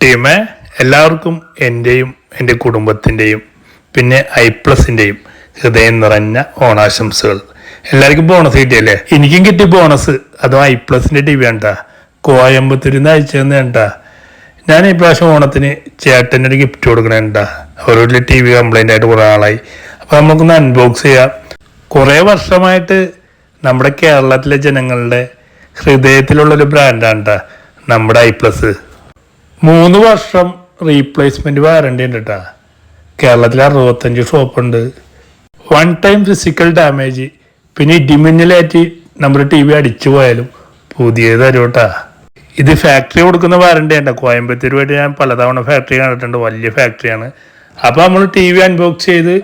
ടീമേ എല്ലാവർക്കും എന്റെയും എന്റെ കുടുംബത്തിന്റെയും പിന്നെ ഐ പ്ലസിന്റെയും ഹൃദയം നിറഞ്ഞ ഓണാശംസകൾ. എല്ലാവർക്കും ബോണസ് കിട്ടിയല്ലേ? എനിക്കും കിട്ടി ബോണസ് അതും ഐ പ്ലസിന്റെ ടി വി വേണ്ട കോയമ്പത്തൂരിൽ നിന്ന് അയച്ചു ഞാൻ ഈ പ്രാവശ്യം ഓണത്തിന് ചേട്ടന്റെ ഒരു ഗിഫ്റ്റ് കൊടുക്കണേണ്ട ഒരു വീട്ടിൽ ടി വി കംപ്ലൈന്റ് ആയിട്ട് കുറേ ആളായി. അപ്പോൾ നമുക്കൊന്ന് അൺബോക്സ് ചെയ്യാം. കുറേ വർഷമായിട്ട് നമ്മുടെ കേരളത്തിലെ ജനങ്ങളുടെ ഹൃദയത്തിലുള്ളൊരു ബ്രാൻഡാണ് ട്ടാ നമ്മുടെ ഐ പ്ലസ്. മൂന്ന് വർഷം റീപ്ലേസ്മെന്റ് വാറണ്ടി ഉണ്ട് കേട്ടാ കേരളത്തിൽ അറുപത്തഞ്ച് ഷോപ്പുണ്ട് വൺ ടൈം ഫിസിക്കൽ ഡാമേജ് പിന്നെ ഇടിമിന്നലേറ്റ് നമ്മുടെ ടി വി അടിച്ചു പോയാലും പുതിയത് തരും കേട്ടാ ഇത് ഫാക്ടറി കൊടുക്കുന്ന വാറണ്ടി ഉണ്ട്? കോയമ്പത്തൂർ പോയിട്ട് ഞാൻ പലതവണ ഫാക്ടറി കണ്ടിട്ടുണ്ട്. വലിയ ഫാക്ടറിയാണ് അപ്പോൾ നമ്മൾ ടി വി അൺബോക്സ് ചെയ്ത്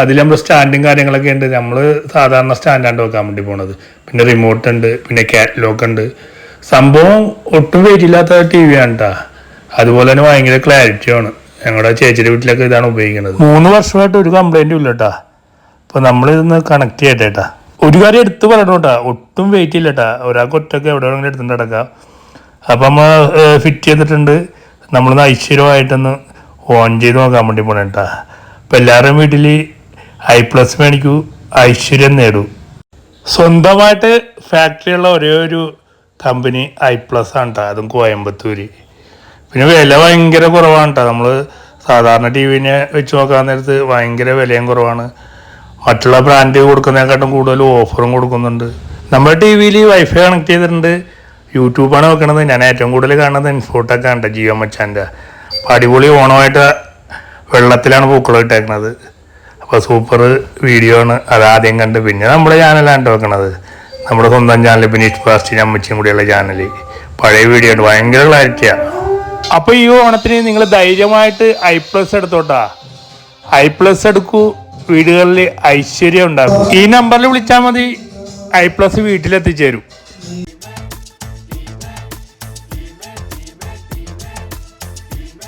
അതിൽ നമ്മൾ സ്റ്റാൻഡും കാര്യങ്ങളൊക്കെ ഉണ്ട്. നമ്മൾ സാധാരണ സ്റ്റാൻഡാണ്ട് വെക്കാൻ വേണ്ടി പോണത്. പിന്നെ റിമോട്ട് ഉണ്ട്. പിന്നെ കാറ്റ്ലോക്ക് ഉണ്ട്. സംഭവം ഒട്ടും വെയിറ്റ് ഇല്ലാത്ത ടി വി ആണ് അതുപോലെ തന്നെ ഭയങ്കര ക്ലാരിറ്റിയാണ് ഞങ്ങളുടെ ചേച്ചിയുടെ വീട്ടിലൊക്കെ ഇതാണ് ഉപയോഗിക്കുന്നത്. മൂന്ന് വർഷമായിട്ട് ഒരു കംപ്ലൈന്റും ഇല്ല കേട്ടാ അപ്പോൾ നമ്മളിതൊന്ന് കണക്ട് ചെയ്യട്ടെ കേട്ടാ ഒരു കാര്യം എടുത്ത് പറയണം കേട്ടാ. ഒട്ടും വെയിറ്റ് ഇല്ല കേട്ടാ ഒരാൾക്ക് ഒറ്റയ്ക്ക് എവിടെ വേണമെങ്കിലും എടുത്തിട്ട് കിടക്കാം അപ്പം നമ്മൾ ഫിറ്റ് ചെയ്തിട്ടുണ്ട്. നമ്മളൊന്ന് ഐശ്വര്യമായിട്ടൊന്ന് ഓൺ ചെയ്ത് നോക്കാൻ വേണ്ടി പോണേ കേട്ടാ അപ്പം എല്ലാവരുടെയും വീട്ടിൽ ഐ പ്ലസ് മേടിക്കൂ ഐശ്വര്യം നേടൂ. സ്വന്തമായിട്ട് ഫാക്ടറിയുള്ള ഒരേ ഒരു കമ്പനി ഐ പ്ലസ് ആണ് കേട്ടോ അതും കോയമ്പത്തൂര്. പിന്നെ വില ഭയങ്കര കുറവാണ് കേട്ടോ നമ്മൾ സാധാരണ ടി വിനെ വെച്ച് നോക്കാൻ നേരത്ത് ഭയങ്കര വിലയും കുറവാണ്. മറ്റുള്ള ബ്രാൻഡ് കൊടുക്കുന്നതിനെക്കാട്ടും കൂടുതൽ ഓഫറും കൊടുക്കുന്നുണ്ട്. നമ്മുടെ ടി വിയിൽ വൈഫൈ കണക്ട് ചെയ്തിട്ടുണ്ട് യൂട്യൂബാണ് വെക്കണത്. ഞാൻ ഏറ്റവും കൂടുതൽ കാണുന്നത് ഇൻഫോട്ടൊക്കെ ഉണ്ട് ജിയോ മച്ചാന്റെ. അപ്പോൾ അടിപൊളി ഓണമായിട്ട് വെള്ളത്തിലാണ് പൂക്കളം ഇട്ടേക്കണത്. അപ്പോൾ സൂപ്പർ വീഡിയോ ആണ് അത് ആദ്യം കണ്ട് പിന്നെ നമ്മുടെ ചാനലാണ് വെക്കണത്. നമ്മുടെ സ്വന്തം ചാനൽ പിന്നെ പ്ലാസ്റ്റിൻ അമ്മച്ചിയും കൂടിയുള്ള ചാനൽ പഴയ വീഡിയോ ഉണ്ട് ഭയങ്കര ക്ലാരിറ്റിയാണ് അപ്പോൾ ഈ ഓണത്തിന് നിങ്ങൾ ധൈര്യമായിട്ട് ഐ പ്ലസ് എടുത്തോട്ടാ. ഐ പ്ലസ് എടുക്കൂ വീടുകളിൽ ഐശ്വര്യം ഉണ്ടാകും ഈ നമ്പറിൽ വിളിച്ചാൽ മതി ഐ പ്ലസ് വീട്ടിലെത്തിച്ചേരും.